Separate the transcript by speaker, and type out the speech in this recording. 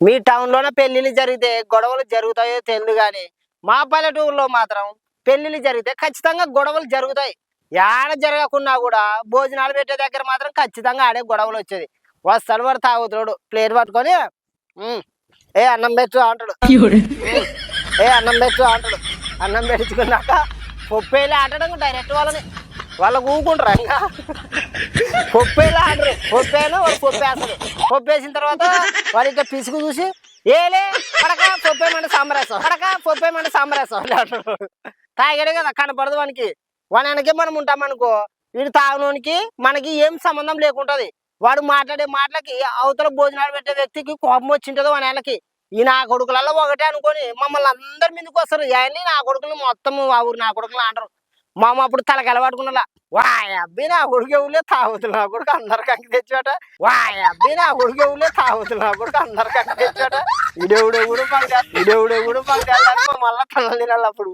Speaker 1: మీ టౌన్లోనే పెళ్ళిళ్ళు జరిగితే గొడవలు జరుగుతాయో తెలియదు కానీ మా పల్లెటూరులో మాత్రం పెళ్ళిళ్ళు జరిగితే ఖచ్చితంగా గొడవలు జరుగుతాయి. ఏడ జరగకున్నా కూడా భోజనాలు పెట్టే దగ్గర మాత్రం ఖచ్చితంగా ఆడే గొడవలు వచ్చేది. వస్తాడు వాడు తాగుతాడు ప్లేట్ పట్టుకొని "ఉమ్, ఏ అన్నం పెట్టు అంటాడు. "ఉమ్, ఏ అన్నం పెట్టు అంటాడు. అన్నం పెట్టుకున్నాక పొప్పేలా ఆటడం డైరెక్ట్ వాళ్ళని. వాళ్ళకు ఊకుంటారు ఇంకా. పొప్పేలా ఆడరు. పొప్పేను వాడు పొప్పేస్తాడు. పొప్పేసిన తర్వాత వాడి ఇట్లా పిసుకు చూసి ఏలే పడక పొప్పేమంటే సాంబరాసం పడక పొప్పేమంటే సాంబరాసం అని తాగాడే కదా కనపడదు వానికి. వాని వెనకే మనం ఉంటాం అనుకో వీడు తాగనోనికి మనకి ఏం సంబంధం లేకుంటది. వాడు మాట్లాడే మాటలకి అవతల భోజనాలు పెట్టే వ్యక్తికి కోపం వచ్చింటది వాని వెనక్కి. ఈ నా కొడుకులలో ఒకటే అనుకొని మమ్మల్ని అందరి మీదకి వస్తారు. ఆయన్ని నా కొడుకులు మొత్తం ఆ ఊరు నా కొడుకులు అంటారు. మా అమ్మ అప్పుడు తలకి అలవాటుకున్నా వాయ్ అబ్బి నా కొడుకు ఎవరులే తాగుతులు నా కొడుకు అందరికి అంకి తెచ్చాట. వాయ్ అబ్బి నా కొడుకు ఎవరులే తాగుతులు నా కొడుకు అందరికి అంకి తెచ్చాట. ఇడెవుడెవుడు పంచాలి ఇడెవుడెవుడు పంచాలి మళ్ళీ తల తినాలి అప్పుడు.